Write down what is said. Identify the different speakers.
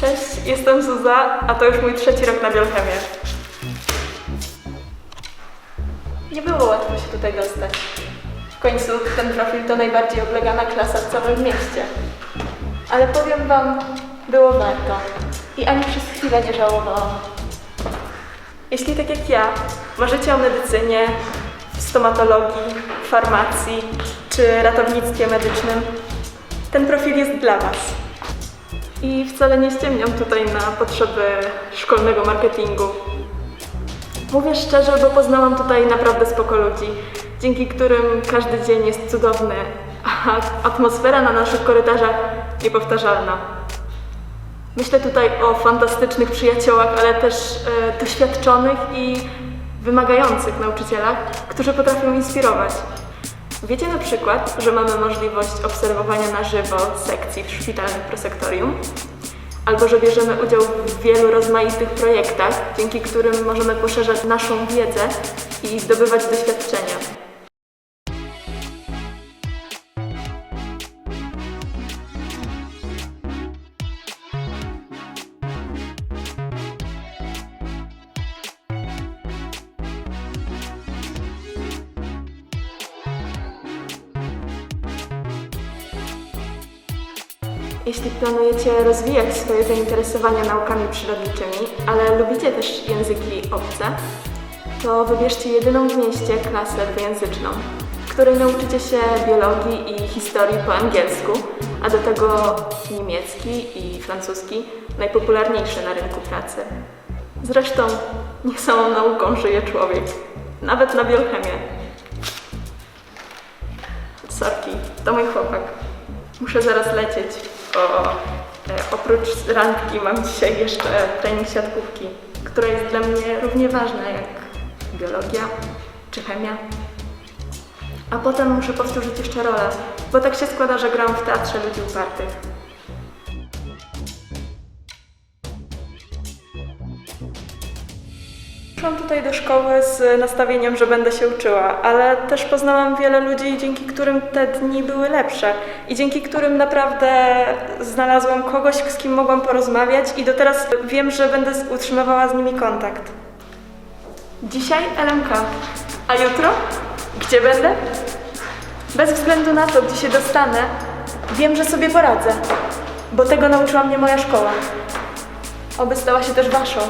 Speaker 1: Cześć, jestem Zuza, a to już mój trzeci rok na Biolchemię. Nie było łatwo się tutaj dostać. W końcu ten profil to najbardziej oblegana klasa w całym mieście. Ale powiem Wam, było warto. I ani przez chwilę nie żałowałam. Jeśli tak jak ja marzycie o medycynie, stomatologii, farmacji czy ratownictwie medycznym, ten profil jest dla Was. I wcale nie ściemniam tutaj na potrzeby szkolnego marketingu. Mówię szczerze, bo poznałam tutaj naprawdę spoko ludzi, dzięki którym każdy dzień jest cudowny, a atmosfera na naszych korytarzach niepowtarzalna. Myślę tutaj o fantastycznych przyjaciołach, ale też e, doświadczonych i wymagających nauczycielach, którzy potrafią inspirować. Wiecie na przykład, że mamy możliwość obserwowania na żywo sekcji w szpitalnym prosektorium, albo że bierzemy udział w wielu rozmaitych projektach, dzięki którym możemy poszerzać naszą wiedzę i zdobywać doświadczenia. Jeśli planujecie rozwijać swoje zainteresowania naukami przyrodniczymi, ale lubicie też języki obce, to wybierzcie jedyną w mieście klasę dwujęzyczną, w której nauczycie się biologii i historii po angielsku, a do tego niemiecki i francuski, najpopularniejsze na rynku pracy. Zresztą nie samą nauką żyje człowiek, nawet na biochemię. Sorki, to mój chłopak. Muszę zaraz lecieć, bo e, oprócz randki mam dzisiaj jeszcze trening siatkówki, która jest dla mnie równie ważna jak biologia czy chemia. A potem muszę powtórzyć jeszcze rolę, bo tak się składa, że gram w teatrze ludzi upartych. Przyszłam tutaj do szkoły z nastawieniem, że będę się uczyła, ale też poznałam wiele ludzi, dzięki którym te dni były lepsze i dzięki którym naprawdę znalazłam kogoś, z kim mogłam porozmawiać i do teraz wiem, że będę utrzymywała z nimi kontakt. Dzisiaj LMK, a jutro? Gdzie będę? Bez względu na to, gdzie się dostanę, wiem, że sobie poradzę, bo tego nauczyła mnie moja szkoła. Oby stała się też waszą.